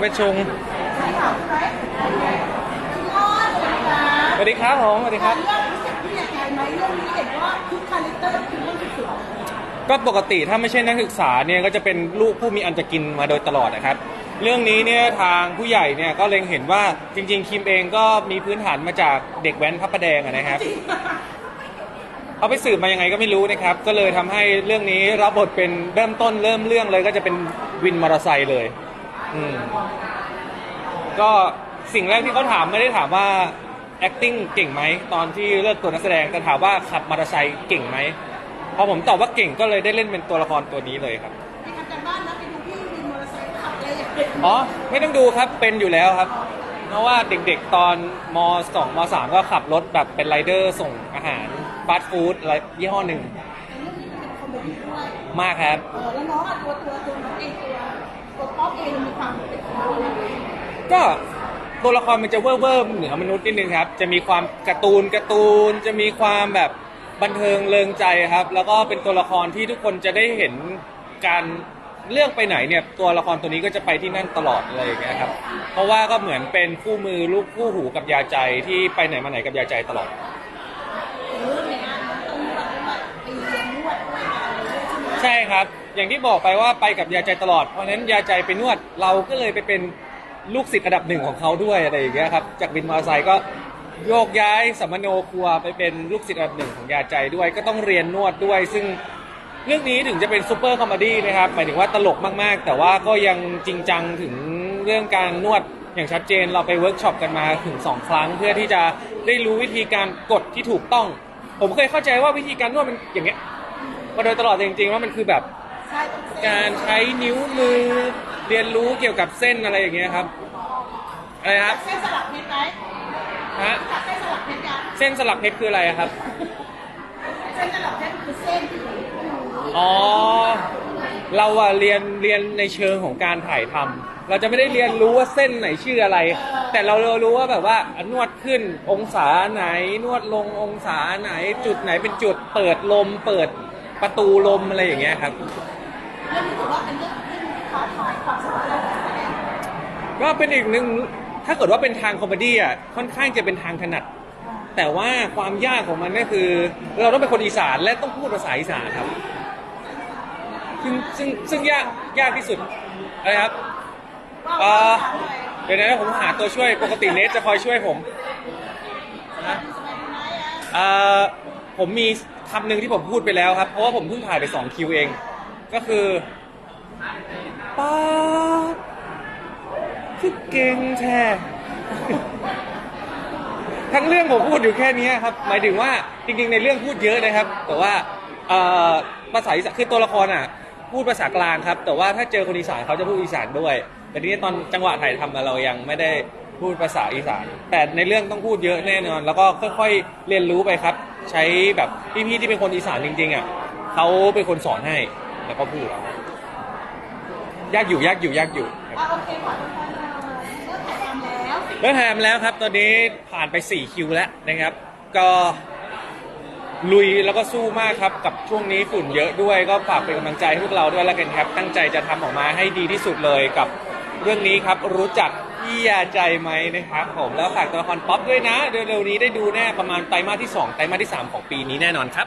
ไปชงสวัสดีครับผมสวัสดีครับเรื่องรู้สึกที่อยากใจไหมเรื่องนี้เห็นว่าทุกคาแรคเตอร์คือเรื่องสุดก็ปกติถ้าไม่ใช่นักศึกษาเนี่ยก็จะเป็นลูกผู้มีอันจะกินมาโดยตลอดนะครับ เรื่องนี้เนี่ยทางผู้ใหญ่เนี่ยก็เล็งเห็นว่าจริง ๆ คิมเองก็มีพื้นฐานมาจากเด็กแว้นพระประแดงอะนะครับ เอาไปสืบมายังไงก็ไม่รู้นะครับ ก็เลยทำให้เรื่องนี้รับบทเป็นเริ่มต้นเริ่มเรื่องเลยก็จะเป็นวินมอเตอร์ไซค์เลย อืมก็สิ่งแรกที่เขาถามไม่ได้ถามว่า acting เก่งไหมตอนที่เลือกตัวนักแสดงแต่ถามว่าขับมอเตอร์ไซค์เก่งไหมพอผมตอบว่าเก่งก็เลยได้เล่นเป็นตัวละครตัวนี้เลยครับๆมีการจัดบ้านนะไปดูพี่วินมอเตอร์ไซค์ขับอะไรอย่างเงี้ยอ๋อไม่ต้องดูครับเป็นอยู่แล้วครับ เพราะว่าเด็กๆตอนมสองมสามก็ขับรถแบบเป็นไรเดอร์ส่งอาหารฟาสต์ฟู้ดอะไรยี่ห้อหนึ่งแต่เรื่องนี้มันเป็นคอมเมดี้ด้วยมากครับ เออแล้วน้องอะตัวตัวตัวน้องเองตัว ตัวป๊อปเองมีความเป็นของเราเลยก็ตัวละครมันจะเว่อร์ๆเหนือมนุษย์นิดนึงครับ จะมีความการ์ตูนการ์ตูน จะมีความแบบบันเทิงเริงใจครับ แล้วก็เป็นตัวละครที่ทุกคนจะได้เห็นการเรื่องไปไหนเนี่ยตัวละครตัวนี้ก็จะไปที่นั่นตลอดเลยอย่างเงี้ยครับ เพราะว่าก็เหมือนเป็นคู่มือลูกคู่หูกับยาใจที่ไปไหนมาไหนกับยาใจตลอด เรื่องเนี้ยน้องต้องนวดด้วยไปเรียนนวดด้วยอะไรด้วย ใช่ครับ อย่างที่บอกไปว่าไปกับยาใจตลอด เพราะฉะนั้นยาใจไปนวดเราก็เลยไปเป็นลูกศิษย์อันดับหนึ่งของเขาด้วยอะไรอย่างเงี้ยครับ จากวินมอเตอร์ไซค์ก็โยกย้ายสัมมโนครัวไปเป็นลูกศิษย์อันดับหนึ่งของยาใจด้วย ก็ต้องเรียนนวดด้วย ซึ่งเรื่องนี้ถึงจะเป็นซูเปอร์คอมเมดี้นะครับ หมายถึงว่าตลกมากๆ แต่ว่าก็ยังจริงจังถึงเรื่องการนวดอย่างชัดเจน เราไปเวิร์กช็อปกันมาถึงสองครั้ง เพื่อที่จะได้รู้วิธีการกดที่ถูกต้อง ผมเคยเข้าใจว่าวิธีการนวดมันอย่างเงี้ย มาโดยตลอดแต่จริงๆว่ามันคือแบบใช่ต้องเส้นการใช้นิ้วมือเรียนรู้เกี่ยวกับเส้นอะไรอย่างเงี้ยครับอะไรครับเส้นสลับเพชรไหมฮะจับเส้นสลับเพชรยังเส้นสลักเพชรคืออะไรอะครับ เส้นสลับเพชรคือเส้นที่อยู่อ๋อเราอะเรียนเรียนในเชิงของการถ่ายทำเราจะไม่ได้เรียนรู้ว่าเส้นไหนชื่ออะไร แต่เรารู้ว่าแบบว่านวดขึ้นองศาไหน นวดลงองศาไหน จุดไหนเป็นจุดเปิดลมเปิด ประตูลมอะไรอย่างเงี้ยครับเรื่องนี้ถือว่าเป็นเรื่องที่ท้าทายความสามารถของนักแสดงก็เป็นอีกหนึ่งถ้าเกิดว่าเป็นทางคอมเมดี้อะค่อนข้างจะเป็นทางถนัด แต่ว่าความยากของมันก็คือ เราต้องเป็นคนอีสานและต้องพูดภาษาอีสานครับ ซึ่งซึ่งซึ่งยากยากที่สุดอะไรครับเอ่อเดี๋ยวนะผมหาตัวช่วยปกติเนทจะคอยช่วยผมนะเอ่อผมมี คำหนึ่งที่ผมพูดไปแล้วครับ เพราะว่าผมเพิ่งถ่ายไปสองคิวเอง ก็คือป้าดคือเก่งแท้ ทั้งเรื่องผมพูดอยู่แค่นี้ครับ หมายถึงว่าจริงๆ ในเรื่องพูดเยอะนะครับ แต่ว่าเอ่อภาษาอีสานคือตัวละครอะ พูดภาษากลางครับ แต่ว่าถ้าเจอคนอีสานเขาจะพูดอีสานด้วย แต่ทีนี้ตอนจังหวะถ่ายทำอะเรายังไม่ได้ พูดภาษาอีสาน แต่ในเรื่องต้องพูดเยอะแน่นอน แล้วก็ค่อยๆเรียนรู้ไปครับ ใช้แบบพี่ๆที่เป็นคนอีสานจริงๆอะเขาเป็นคนสอนให้แล้วก็พูดเอายากอยู่ยากอยู่ยากอยู่อะโอเคขอทุกคนเลยเริ่มถ่ายทำแล้วเริ่มถ่ายทำแล้วครับ ตอนนี้ผ่านไป 4 คิวแล้วนะครับ ก็ลุยแล้วก็สู้มากครับกับช่วงนี้ฝุ่นเยอะด้วยก็ฝากเป็นกำลังใจให้พวกเราด้วยแล้วกันครับ ตั้งใจจะทำออกมาให้ดีที่สุดเลยกับเรื่องนี้ครับรู้จัก พี่ยาใจไหมนะครับผมแล้วฝากตัวละครป๊อปด้วยนะ เร็วๆนี้ได้ดูแน่ประมาณไตรมาสที่ 2 ไตรมาสที่ 3 ของปีนี้แน่นอนครับ